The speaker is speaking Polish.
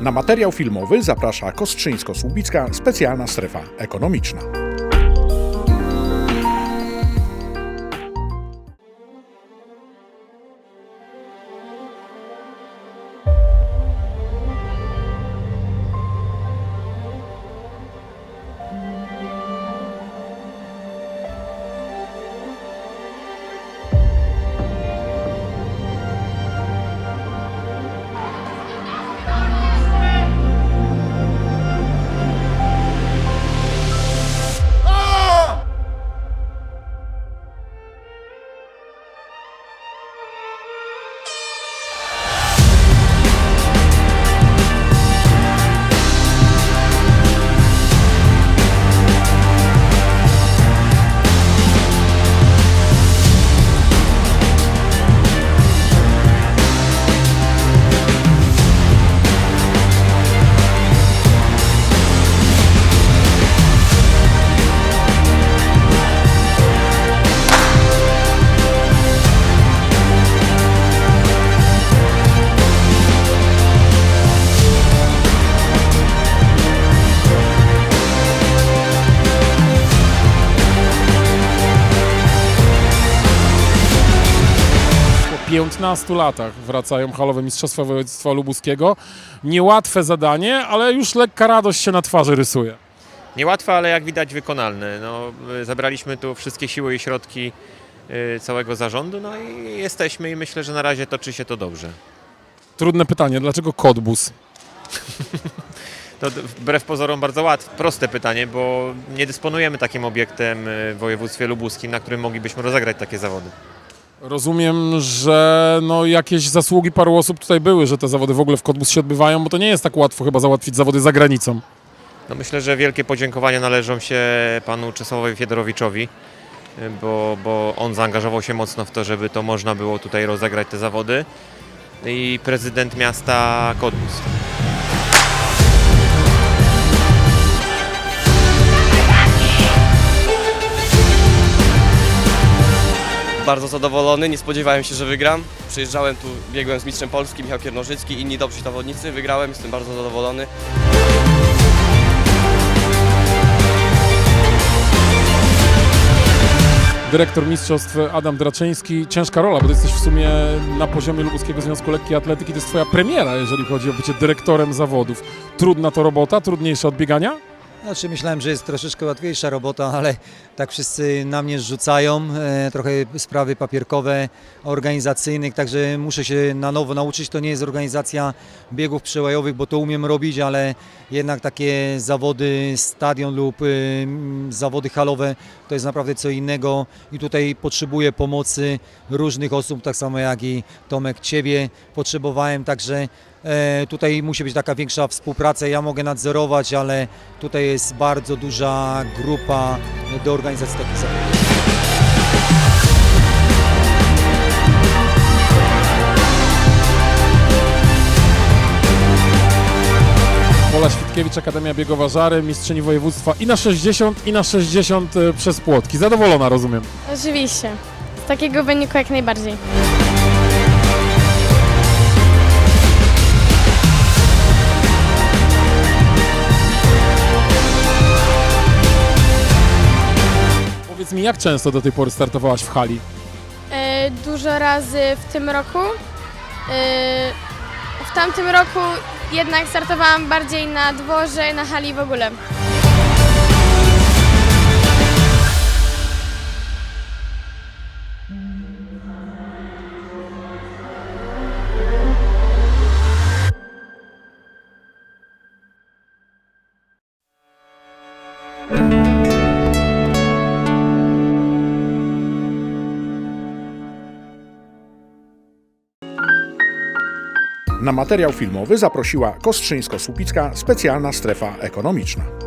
Na materiał filmowy zaprasza Kostrzyńsko-Słubicka specjalna strefa ekonomiczna. 15 latach wracają halowe Mistrzostwa Województwa Lubuskiego. Niełatwe zadanie, ale już lekka radość się na twarzy rysuje. Niełatwe, ale jak widać wykonalne. No, zabraliśmy tu wszystkie siły i środki y, całego zarządu, no i jesteśmy i myślę, że na razie toczy się to dobrze. Trudne pytanie, dlaczego Kodbus? To wbrew pozorom bardzo łatwe, proste pytanie, bo nie dysponujemy takim obiektem y, w województwie lubuskim, na którym moglibyśmy rozegrać takie zawody. Rozumiem, że no jakieś zasługi paru osób tutaj były, że te zawody w ogóle w Kodbus się odbywają, bo to nie jest tak łatwo chyba załatwić zawody za granicą. No myślę, że wielkie podziękowania należą się panu Czesławowi Fiedorowiczowi, bo, bo on zaangażował się mocno w to, żeby to można było tutaj rozegrać te zawody i prezydent miasta Kodbus. Bardzo zadowolony, nie spodziewałem się, że wygram. Przyjeżdżałem tu, biegłem z mistrzem Polski, Michał Kiernożycki, inni dobrzy zawodnicy, wygrałem, jestem bardzo zadowolony. Dyrektor mistrzostw Adam Draczyński, ciężka rola, bo ty jesteś w sumie na poziomie Lubuskiego Związku Lekkiej Atletyki, to jest twoja premiera, jeżeli chodzi o bycie dyrektorem zawodów. Trudna to robota, trudniejsza od biegania? Znaczy myślałem, że jest troszeczkę łatwiejsza robota, ale tak wszyscy na mnie zrzucają, e, trochę sprawy papierkowe, organizacyjnych, także muszę się na nowo nauczyć. To nie jest organizacja biegów przełajowych, bo to umiem robić, ale jednak takie zawody stadion lub m, zawody halowe to jest naprawdę co innego i tutaj potrzebuję pomocy różnych osób, tak samo jak i Tomek Ciebie potrzebowałem, także E, Tutaj musi być taka większa współpraca. Ja mogę nadzorować, ale tutaj jest bardzo duża grupa do organizacji takich zawodów. Pola Świtkiewicz, Akademia Biegowa Żary, mistrzyni województwa i na 60, i na 60 e, przez płotki. Zadowolona, rozumiem. Oczywiście. Z takiego wyniku jak najbardziej. Jak często do tej pory startowałaś w hali? E, dużo razy w tym roku. E, w tamtym roku jednak startowałam bardziej na dworze, na hali w ogóle. Na materiał filmowy zaprosiła Kostrzyńsko-Słubicka specjalna strefa ekonomiczna.